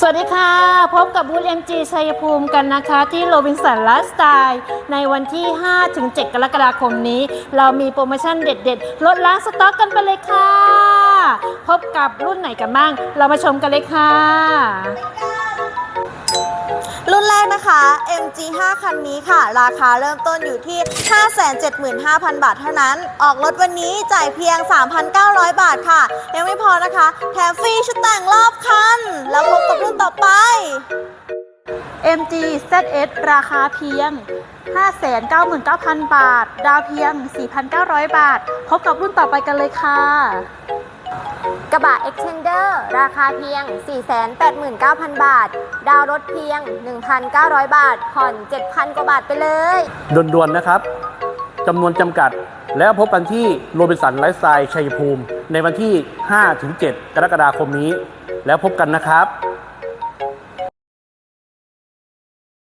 สวัสดีค่ะ พบกับบูธ MG ชัยภูมิกันนะคะ ที่โรบินสันไลฟ์สไตล์ในวันที่ 5-7 กรกฎาคมนี้ เรามีโปรโมชั่นเด็ดๆ ลดล้างสต็อกกันไปเลยค่ะ พบกับรุ่นไหนกันบ้าง เรามาชมกันเลยค่ะ รุ่นแรกนะคะ MG5 คันนี้ค่ะ ราคาเริ่มต้นอยู่ที่ 575,000 บาทเท่านั้น ออกรถวันนี้จ่ายเพียง 3,900 บาทค่ะ ยังไม่พอนะคะ แถมฟรีชุดแต่งรอบคัน ต่อไป MG ZS ราคาเพียง 599,000 บาท ดาวเพียง 4,900 บาท พบกับรุ่นต่อไปกันเลยค่ะ กระบะ Extender ราคาเพียง 489,000 บาท ดาวน์รถเพียง 1,900 บาท ผ่อน 7,000 กว่าบาทไปเลยด่วนๆนะครับจำนวนจำกัด แล้วพบกันที่โรบินสันไลฟ์สไตล์ชัยภูมิ ในวันที่ 5-7 กรกฎาคมนี้ แล้วพบกันนะครับ